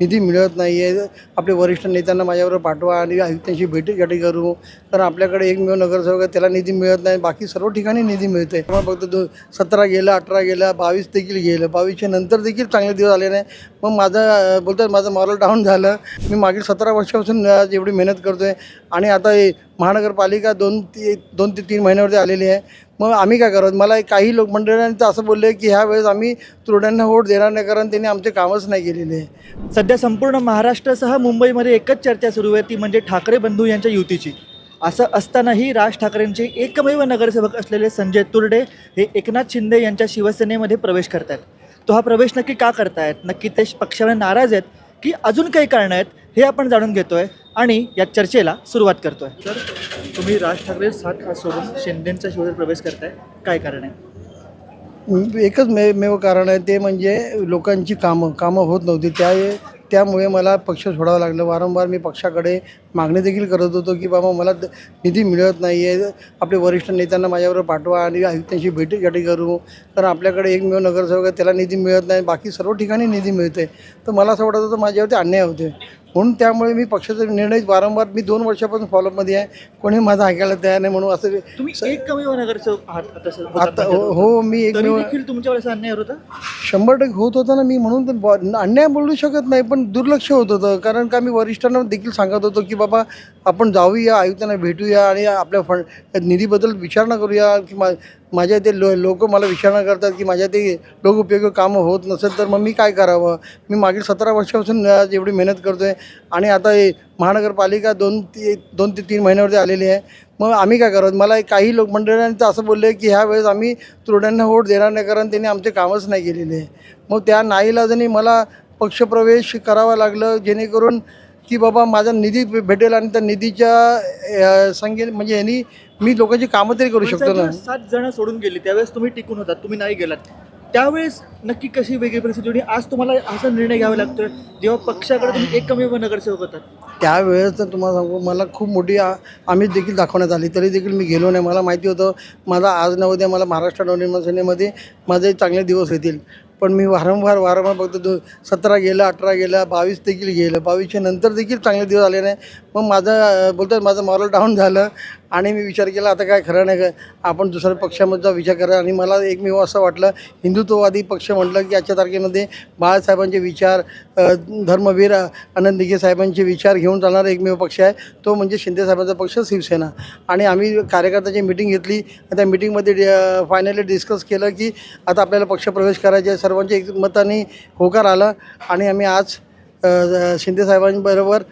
निधी मिळत नाही आहे. आपले वरिष्ठ नेत्यांना माझ्याबरोबर पाठवा आणि आयुक्तांशी भेटीगाठी करू. कारण आपल्याकडे एकमेव नगरसेवक आहे, त्याला निधी मिळत नाही. बाकी सर्व ठिकाणी निधी मिळते मग फक्त दो सतरा गेलं अठरा गेलं बावीस देखील गेलं. बावीसच्या नंतर देखील चांगले दिवस आले नाही. मग माझं बोलतात माझं मॉरल डाऊन झालं. मी मागील सतरा वर्षापासून आज एवढी मेहनत करतो आहे आणि आता महानगरपालिका दोन ती दोन ते तीन महिन्यावरती आलेली आहे. मग आम्ही काय करत मला काही लोक मंडळांचं असं बोलले की ह्या वेळेस आम्ही तुरड्यांना वोट देणार नाही कारण त्यांनी आमचे कामच नाही केलेले. आहे सध्या संपूर्ण महाराष्ट्रासह मुंबईमध्ये एकच चर्चा सुरू आहे ती म्हणजे ठाकरे बंधू यांच्या युतीची. असं असतानाही राज ठाकरेंचे एकमेव नगरसेवक असलेले संजय तुर्डे हे एकनाथ शिंदे यांच्या शिवसेनेमध्ये प्रवेश करतात तो हा प्रवेश नक्की का करतायत? नक्की ते पक्षाने नाराज आहेत की अजून काही कारणं आहेत हे आपण जाणून घेतोय आणि या चर्चेला सुरुवात करतोय. तर तुम्ही राज ठाकरे सात खास सोडून शिंदेंच्या शिवसेनेत प्रवेश करताय. काय कारण आहे? एकच मे मेव कारण आहे ते म्हणजे लोकांची कामं कामं होत नव्हती. त्या त्यामुळे मला पक्ष सोडावं लागलं. वारंवार मी पक्षाकडे मागणी देखील करत होतो की बाबा मला निधी मिळत नाही आहे आपले वरिष्ठ नेत्यांना माझ्याबरोबर पाठवा आणि आयुक्तांशी भेटीगाठी करू. कारण आपल्याकडे एकमेव नगरसेवक आहे, त्याला निधी मिळत नाही. बाकी सर्व ठिकाणी निधी मिळते तर मला असं वाटत होतं माझ्यावरती अन्याय होते म्हणून त्यामुळे मी पक्षाचा निर्णय वारंवार मी दोन वर्षापासून फॉलोअपमध्ये आहे. कोणी माझं ऐकायला तयार नाही म्हणून असं आहात आता. हो हो, मी अन्याय होता शंभर टक्के होत होतं ना मी म्हणून अन्याय बोलू शकत नाही पण दुर्लक्ष होत होतं. कारण का मी वरिष्ठांना देखील सांगत होतो की बाबा बाबा आपण जाऊया आयुक्तांना भेटूया आणि आपल्या फंड निधीबद्दल विचारणा करूया की मा माझ्या ते लो लोक मला विचारणा करतात की माझ्या ते लोक उपयोगी कामं होत नसेल तर मग मी काय करावं? मी मागील सतरा वर्षापासून आज एवढी मेहनत करतो आहे आणि आता महानगरपालिका दोन ते दोन ते तीन महिन्यावरती आलेली आहे. मग आम्ही काय करत मला काही लोक मंडळांनी तर असं बोलले की ह्या वेळेस आम्ही तुरड्यांना वोट देणार नाही कारण त्यांनी आमचे कामच नाही केलेले. आहे मग त्या नाईलाजाने मला पक्षप्रवेश करावा लागलं जेणेकरून की बाबा माझा निधी भेटेल आणि त्या निधीच्या संख्ये म्हणजे यांनी मी लोकांची कामं तरी करू शकतो ना. सात जण सोडून गेली त्यावेळेस तुम्ही टिकून होतात तुम्ही नाही गेलात. त्यावेळेस नक्की कशी वेगळी परिस्थिती होती? आज तुम्हाला असा निर्णय घ्यावा लागतोय जेव्हा पक्षाकडे तुम्ही एकमेव नगरसेवक होतात. त्यावेळेस तर तुम्हाला सांगू मला खूप मोठी आम्ही देखील दाखवण्यात आली तरी देखील मी गेलो नाही. मला माहिती होतं माझा आज न उद्या मला महाराष्ट्र नवनिर्माण सेनेमध्ये माझे चांगले दिवस येतील पण मी वारंवार वारंवार बघतो दो सतरा गेलं अठरा गेलं बावीस देखील गेलं. बावीसच्या नंतर देखील चांगले दिवस आले नाही. मग माझं बोलतात माझं मॉरल डाऊन झालं. आणि मी विचार केला आता काय खरं नाही काय आपण दुसऱ्या पक्षामधचा विचार करा आणि मला एकमेव असं वाटलं हिंदुत्ववादी पक्ष म्हटलं की आजच्या तारखेमध्ये बाळासाहेबांचे विचार धर्मवीर आनंद दिघे साहेबांचे विचार घेऊन चालणारा एकमेव पक्ष आहे तो म्हणजे शिंदेसाहेबांचा पक्ष शिवसेना आणि आम्ही कार्यकर्त्याची मिटिंग घेतली त्या मिटिंगमध्ये फायनली डिस्कस केलं की आता आपल्याला पक्षप्रवेश करायचे आहे. सर्वांच्या एक मताने होकार आला आणि आम्ही आज शिंदेसाहेबांबरोबर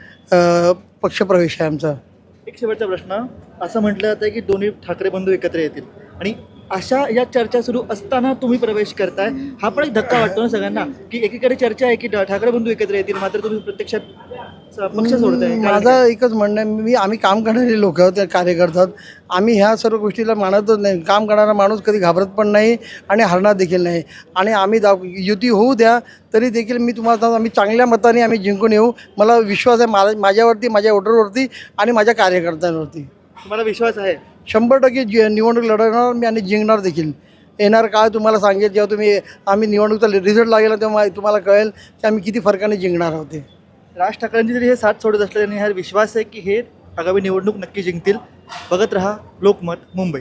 पक्षप्रवेश आहे आमचा एक शेवटचा प्रश्न असं म्हटलं जातं की दोन्ही ठाकरे बंधू एकत्र येतील. आणि अशा या चर्चा सुरू असताना तुम्ही प्रवेश करताय. हा पण एक धक्का वाटतो ना सगळ्यांना की एकीकडे चर्चा आहे की ठाकरे बंधू एकत्र येतील मात्र तुम्ही प्रत्यक्षात पक्ष सोडताय. माझं एकच म्हणणं आहे मी आम्ही काम करणारे लोक त्या कार्यकर्तात आम्ही ह्या सर्व गोष्टीला मानतच नाही. काम करणारा माणूस कधी घाबरत पण नाही आणि हरणार देखील नाही. आणि आम्ही दाव युती होऊ द्या तरी देखील मी तुम्हाला आम्ही चांगल्या मताने आम्ही जिंकून येऊ. मला विश्वास आहे माझ्या माझ्यावरती माझ्या वोटरवरती आणि माझ्या कार्यकर्त्यांवरती. तुम्हाला विश्वास आहे? शंभर टक्के जि निवडणूक लढवणार मी आणि जिंकणार देखील. येणार काळ तुम्हाला सांगेल जेव्हा तुम्ही आम्ही निवडणूकचा रिझल्ट लागेल ना तेव्हा तुम्हाला कळेल की आम्ही किती फरकाने जिंकणार आहोत ते. राज ठाकरेंची जरी हे साथ सोडत असल्याने हा विश्वास आहे की हे आगामी निवडणूक नक्की जिंकतील. बघत रहा लोकमत मुंबई.